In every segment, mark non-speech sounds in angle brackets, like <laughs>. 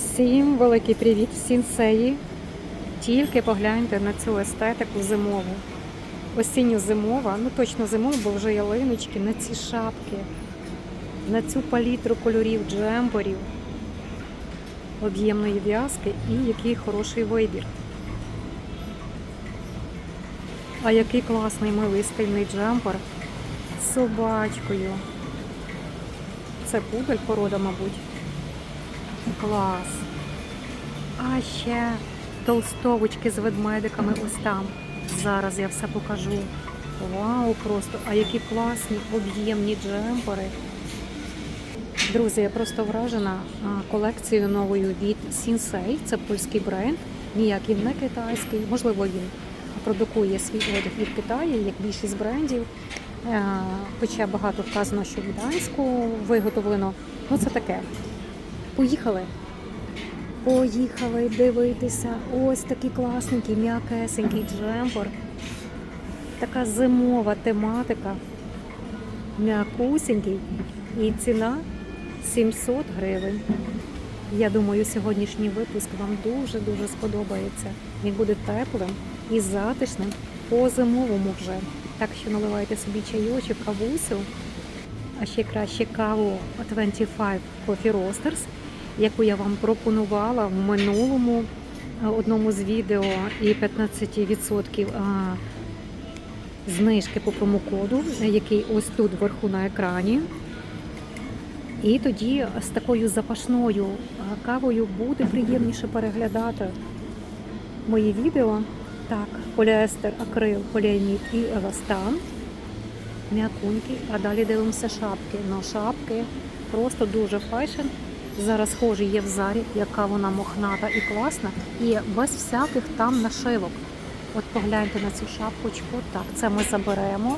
Всім великий привіт, всім сеї. Тільки погляньте на цю естетику зимову. Осінньо-зимова, ну точно зимова, бо вже ялиночки, на ці шапки, на цю палітру кольорів джемперів, об'ємної в'язки і який хороший вибір. А який класний милий стильний джемпер з собачкою. Це пудель порода, мабуть. Клас. А ще толстовочки з ведмедиками ось там. Зараз я все покажу. Вау, просто! А які класні об'ємні джемпери. Друзі, я просто вражена колекцією новою від Sinsei. Це польський бренд. Ніякий не китайський. Можливо, він продукує свій одяг від Китаю, як більшість брендів. Е, Хоча багато вказано, що в Гданську виготовлено. Ну це таке. Поїхали. Поїхали дивитися. Ось такий класненький, м'якесенький джемпер. Така зимова тематика. М'якусенький. І ціна 700 гривень. Я думаю, сьогоднішній випуск вам дуже-дуже сподобається. Він буде теплим і затишним по-зимовому вже. Так що наливайте собі чайочок, кавусю, а ще краще каву 25 Coffee Roasters, яку я вам пропонувала в минулому е, одному з відео і 15% знижки по промокоду, який ось тут вверху на екрані. І тоді з такою запашною кавою буде приємніше переглядати мої відео. Так, поліестер, акрил, поліамід і еластан. М'якунькі. А далі дивимося шапки. Ну, шапки просто дуже файшн. Зараз схожі є в зарі, яка вона мохната і класна, і без всяких там нашивок. От погляньте на цю шапочку. Так, це ми заберемо.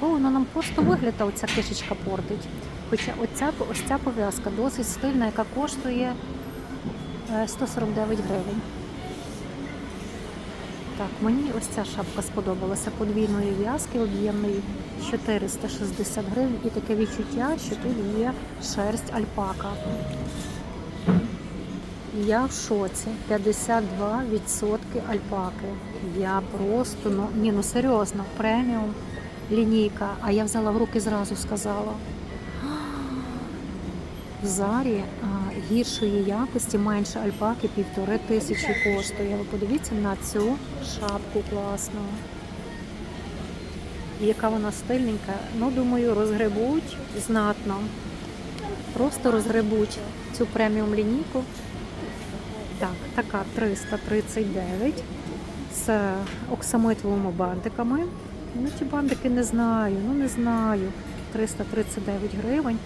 О, вона нам просто вигляд, оця кишечка портить. Хоча оця, ось ця пов'язка досить стильна, яка коштує е, 149 гривень. Так, мені ось ця шапка сподобалася подвійної в'язки об'ємної 460 гривень і таке відчуття, що тут є шерсть альпака. Я в шоці. 52% альпаки. Я просто, ну, ні, ну серйозно, преміум лінійка. А я взяла в руки зразу сказала. В зарі гіршої якості менше альпаки півтори тисячі коштує. Ви подивіться на цю шапку класну. І Яка вона стильненька. Ну, думаю, розгребуть знатно. Просто розгребуть цю преміум лінійку. Так, така 339 з оксамитовими бантиками. Ну, ті бантики не знаю, ну не знаю. 339 гривень.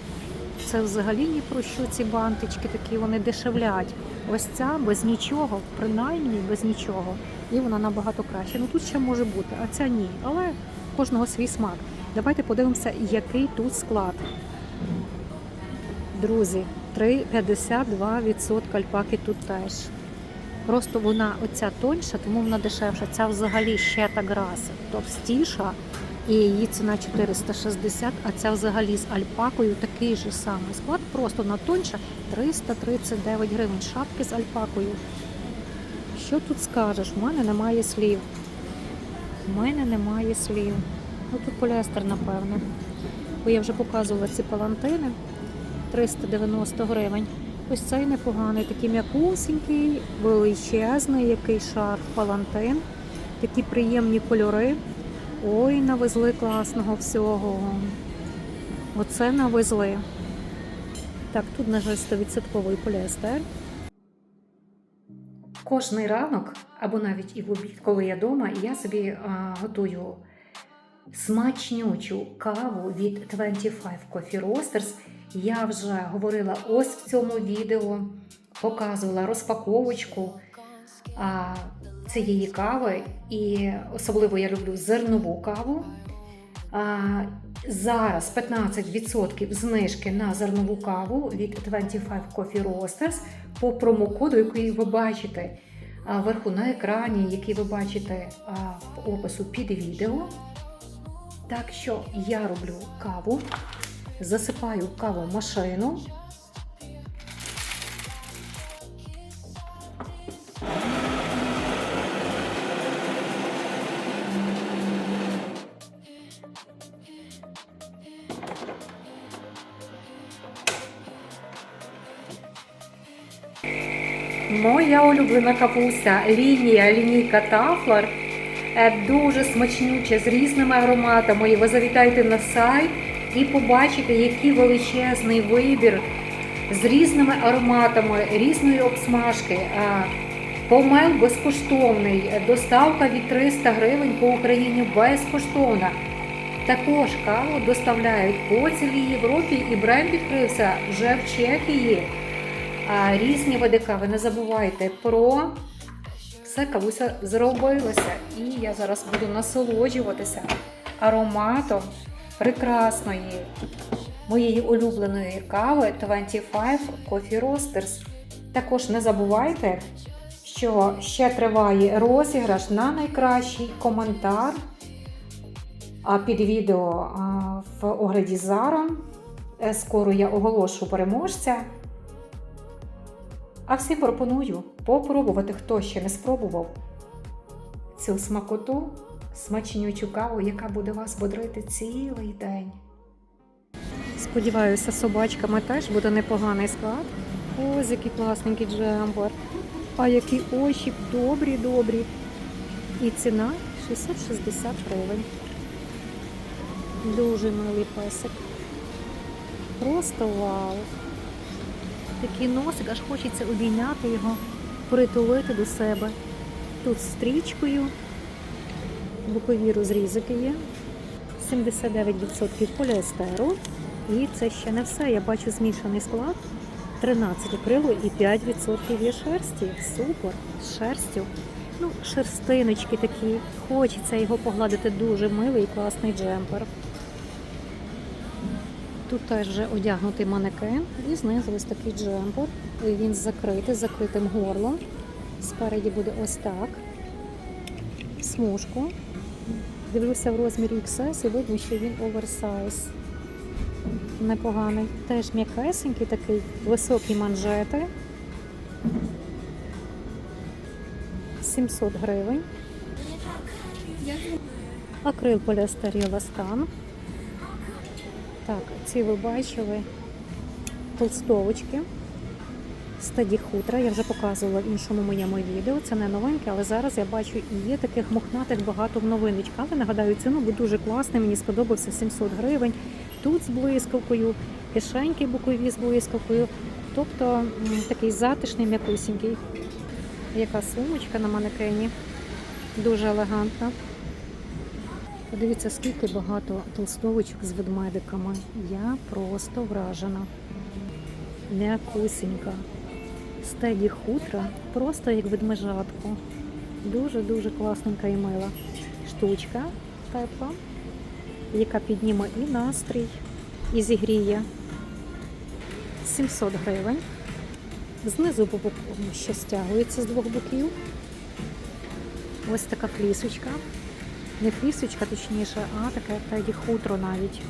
Це взагалі ні про що ці бантички такі, вони дешевлять. Ось ця без нічого, принаймні без нічого. І вона набагато краще. Ну тут ще може бути, а ця ні. Але кожного свій смак. Давайте подивимося, який тут склад. Друзі, 3,52% альпаки тут теж. Просто вона оця тоньша, тому вона дешевша. Ця взагалі ще та граса, товстіша. І її ціна 460, а ця взагалі з альпакою такий же самий склад, просто вона тоньша 339 гривень. Шапки з альпакою. Що тут скажеш? У мене немає слів. У мене немає слів. Ну тут поліестер, напевне. Бо я вже показувала ці палантини. 390 гривень. Ось цей непоганий, такий м'якусенький, величезний, який шар палантин. Такі приємні кольори. Ой, навезли класного всього. Оце навезли. Так, тут, на жаль, 100% поліестер. Кожний ранок, або навіть і в обід, коли я вдома, я собі а, готую смачнючу каву від 25 Coffee Roasters. Я вже говорила ось в цьому відео, показувала розпаковочку а, цієї кави, і особливо я люблю зернову каву. А, зараз 15% знижки на зернову каву від 25 Coffee Roasters по промокоду, який ви бачите вверху на екрані, який ви бачите в опису під відео. Так що я роблю каву, засипаю кавомашину Моя улюблена капуста, лінія, лінійка Тафлер. Е, Дуже смачнюча, з різними ароматами. І ви завітайте на сайт і побачите, який величезний вибір з різними ароматами, різної обсмажки. Е, Помел безкоштовний, доставка від 300 гривень по Україні безкоштовна. Також каву доставляють по цілій Європі і бренд відкрився вже в Чехії. Різні види кави. Не забувайте про все кавуся зробилося. І я зараз буду насолоджуватися ароматом прекрасної моєї улюбленої кави 25 Coffee Roasters. Також не забувайте, що ще триває розіграш на найкращий коментар під відео в огляді Зара. Е, Скоро я оголошу переможця. А всім пропоную попробувати, хто ще не спробував цю смакоту, смачнючу каву, яка буде вас бодрити цілий день. Сподіваюся, собачками теж буде непоганий склад. Ось який класненький джемпер. А які очі добрі, добрі. І ціна 660 гривень. Дуже милий песик. Просто вау. Такий носик, аж хочеться обійняти його, притулити до себе. Тут стрічкою, бокові розрізики є, 79% поліестеру. І це ще не все. Я бачу змішаний склад. 13 акрилу і 5% є шерсті. Супер! З шерстю. Ну, шерстиночки такі. Хочеться його погладити дуже милий і класний джемпер. Тут теж вже одягнутий манекен і знизу ось такий джемпер. Він закритий, закритим горлом. Спереді буде ось так. Смужку. Дивлюся в розмірі XS і видно, що він оверсайз. Непоганий. Теж м'якесенький такий, високі манжети. 700 гривень. Акрил поліестер Еластан. Так, ці ви бачили толстовочки. Стаді хутра. Я вже показувала в іншому моєму відео. Це не новинки, але зараз я бачу і є таких мохнатих багато в новиночках. Але нагадаю ціну, бо дуже класний. Мені сподобався 700 гривень. Тут з блискавкою, кишеньки бокові з блискавкою. Тобто такий затишний, м'якусінький. Яка сумочка на манекені. Дуже елегантна. Подивіться, скільки багато толстовочок з ведмедиками. Я просто вражена. М'якусінька. Стеді хутра, просто як ведмежатку. Дуже-дуже класненька і мила штучка тепла, яка підніме і настрій, і зігріє. 700 гривень. Знизу по боку ще стягується з двох боків. Ось така флісочка. Не флісочка, точніше, а таке теді хутро навіть.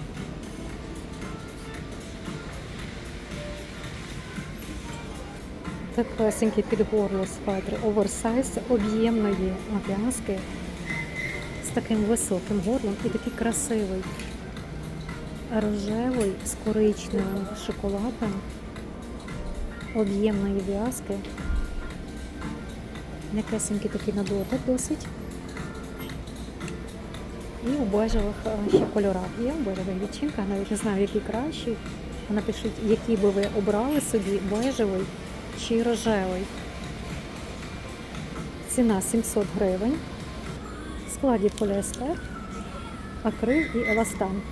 Такесенький під горло з фетри. Оверсайз об'ємної в'язки з таким високим горлом і такий красивий. Рожевий з коричневим шоколадом об'ємної в'язки. М'якесенький такий на досить. І у бежевих е, ще кольорах є, у бежевих відчинках, навіть не знаю, який кращий. Напишіть, який би ви обрали собі, бежевий чи рожевий. Ціна 700 гривень. В складі поліестер, акрил і еластан.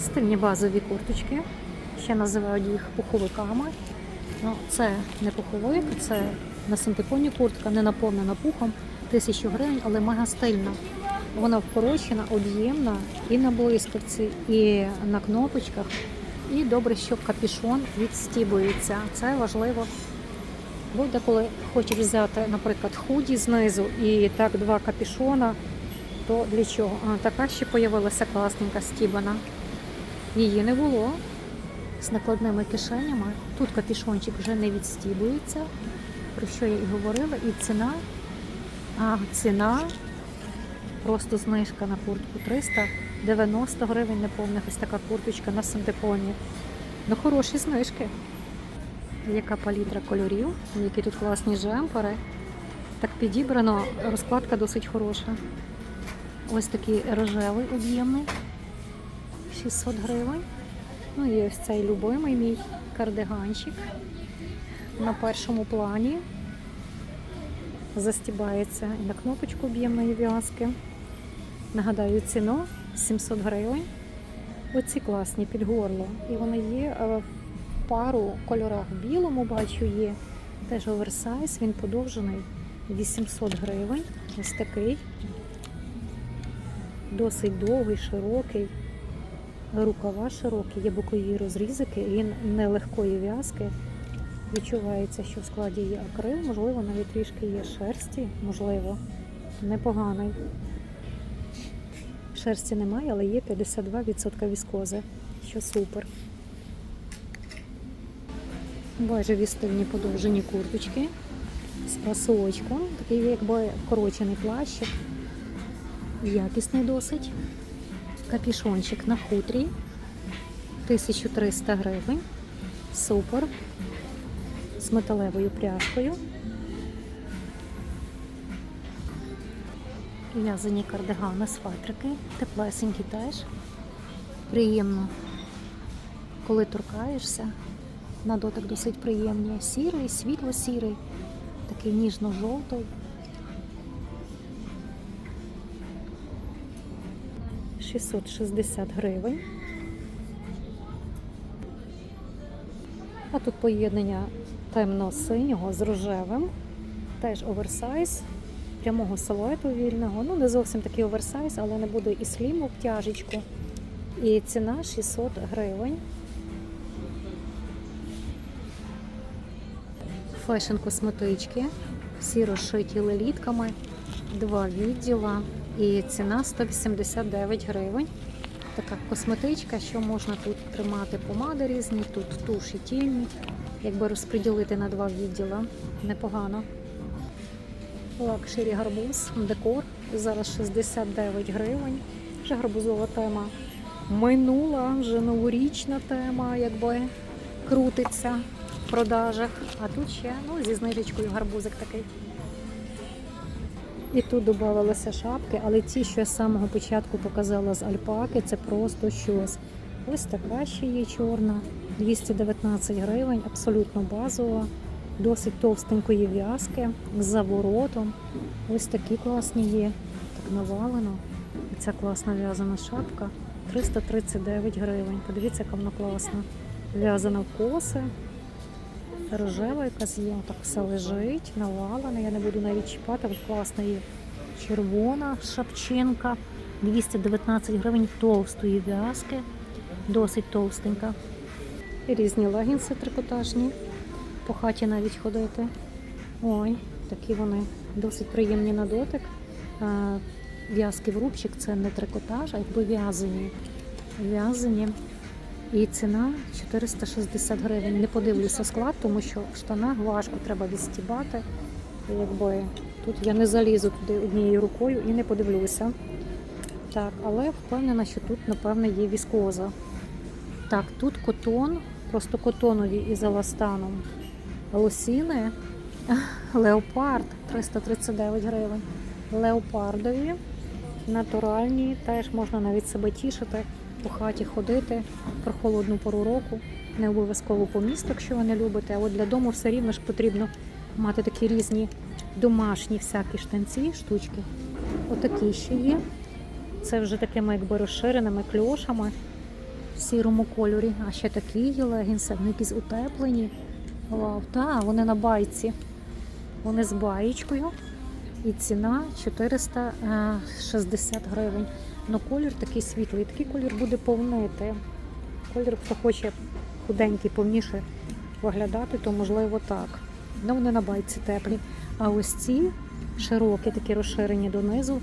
Стильні базові курточки. Ще називають їх пуховиками. Ну, це не пуховик, це на синтепоні куртка, не наповнена пухом. Тисячу гривень, але мега стильна. Вона вкорочена, об'ємна і на блискавці, і на кнопочках. І добре, що капішон відстібується. Це важливо. Бо деколи хочеш взяти, наприклад, худі знизу і так два капішона, то для чого? А, така ще появилася класненька стібана. Її не було з накладними кишенями. Тут капішончик вже не відстібується, про що я і говорила. І ціна, а ціна просто знижка на куртку 390 гривень неповних ось така курточка на синтепоні. Ну, хороші знижки. яка палітра кольорів, які тут класні джемпери. Так підібрано, розкладка досить хороша. Ось такий рожевий об'ємний, 600 гривень. Ну і ось цей любимий мій кардиганчик. На першому плані застібається на кнопочку об'ємної в'язки. Нагадаю, ціну 700 гривень. Оці класні під горло. І вони є е, в пару кольорах. В білому бачу є. Теж оверсайз, він подовжений 800 гривень. Ось такий. Досить довгий, широкий. Рукава широкі, є бокові розрізики, він не легкої в'язки. Відчувається, що в складі є акрил, можливо, навіть трішки є шерсті, можливо, непоганий. Шерсті немає, але є 52% віскози, що супер. Бежеві стильні подовжені курточки з пасочком, такий якби вкорочений плащик, якісний досить. Капішончик на хутрі 1300 гривень. Супер. Металевою пряжкою. В'язані кардигани з фатрики, теплесенькі теж. Приємно, коли торкаєшся. На дотик досить приємні. Сірий, світло-сірий, такий ніжно-жовтий. Шістсот шістдесят гривень. А тут поєднання темно-синього з рожевим. Теж оверсайз, прямого силуету вільного. Ну, не зовсім такий оверсайз, але не буде і слім обтяжечку. І ціна 600 гривень. Фешн косметички. Всі розшиті лелітками. Два відділа. І ціна 189 гривень. Така косметичка, що можна тут тримати помади різні, тут туші тіні. Якби розподілити на два відділа, непогано. Лакшері гарбуз, декор. Зараз 69 гривень. Вже гарбузова тема минула, вже новорічна тема, якби крутиться в продажах. А тут ще ну, зі знижечкою гарбузик такий. І тут додавалися шапки, але ті, що я з самого початку показала з альпаки, це просто щось. Ось така ще є чорна, 219 гривень, абсолютно базова, досить товстенької в'язки з заворотом. Ось такі класні є. Так навалено. І ця класна в'язана шапка 339 гривень. Подивіться, яка вона класна. В'язана в коси. Рожева якась є, так все лежить, навалена. Я не буду навіть чіпати, от класна є червона шапчинка. 219 гривень товстої в'язки, досить товстенька. Різні легінси трикотажні. По хаті навіть ходити. Ой, такі вони досить приємні на дотик. В'язки в рубчик це не трикотаж, а якби в'язані. В'язані. І ціна 460 гривень. Не подивлюся склад, тому що в штанах важко треба відстібати. Якби тут я не залізу туди однією рукою і не подивлюся. Так, але впевнена, що тут, напевне, є віскоза. Так, тут котон, просто котонові із еластаном. Лосіни, <laughs> леопард 339 гривень. Леопардові, натуральні, теж можна навіть себе тішити, по хаті ходити про холодну пору року. Не обов'язково по місту, якщо ви не любите, от для дому все рівно ж потрібно мати такі різні домашні всякі штанці, штучки. Отакі ще є. Це вже такими якби розширеними кльошами в сірому кольорі. А ще такі є легінси, вони якісь утеплені. Вау, так, вони на байці. Вони з баєчкою. І ціна 460 гривень. Ну колір такий світлий. Такий колір буде повнити. Колір, хто хоче худенький, повніше виглядати, то можливо так. Ну, вони на байці теплі. А ось ці широкі, такі розширені донизу,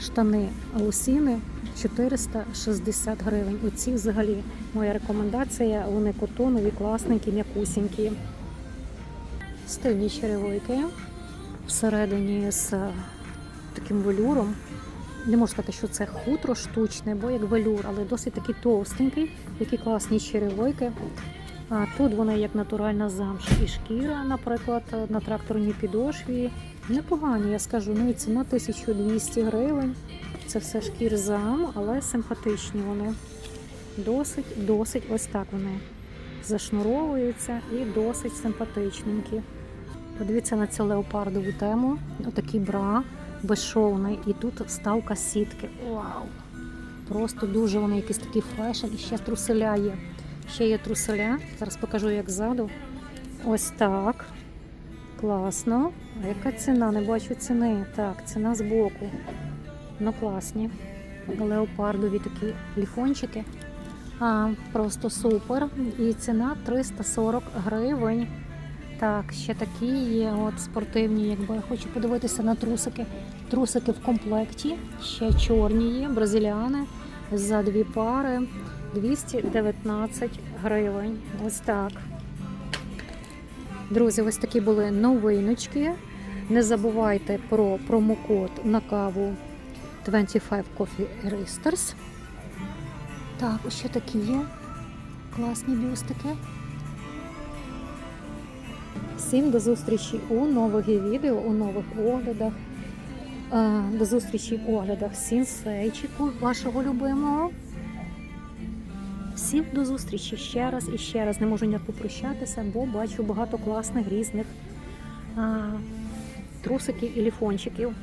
штани лосіни 460 гривень. Оці взагалі моя рекомендація. Вони котонові, класненькі, м'якусінькі. Стильні черевики всередині з таким велюром. Не можу сказати, що це хутро штучне, бо як велюр, але досить такий товстенький, які класні черевики. А тут вони як натуральна замша і шкіра, наприклад, на тракторній підошві. Непогані, я скажу. Ну і ціна 1200 гривень. Це все шкірзам, але симпатичні вони. Досить, досить ось так вони зашнуровуються і досить симпатичненькі. Подивіться на цю леопардову тему. Отакий бра безшовний. І тут вставка сітки. Вау! Просто дуже вони якийсь такий фешн. І ще труселя є. Ще є труселя. Зараз покажу, як ззаду. Ось так. Класно. А яка ціна? Не бачу ціни. Так, ціна збоку. Ну, класні. Леопардові такі ліфончики. А, просто супер. І ціна 340 гривень. Так, ще такі є от спортивні, якби я хочу подивитися на трусики. Трусики в комплекті. Ще чорні є, бразиліани за дві пари 219 гривень. Ось так. Друзі, ось такі були новиночки. Не забувайте про промокод на каву 25 Coffee Roasters. Так, ось ще такі є. Класні бюстики. Всім до зустрічі у нових відео, у нових оглядах. Е, До зустрічі в оглядах сінсейчику вашого любимого. Всім до зустрічі ще раз і ще раз. Не можу ніяк попрощатися, бо бачу багато класних різних а, трусиків і ліфончиків.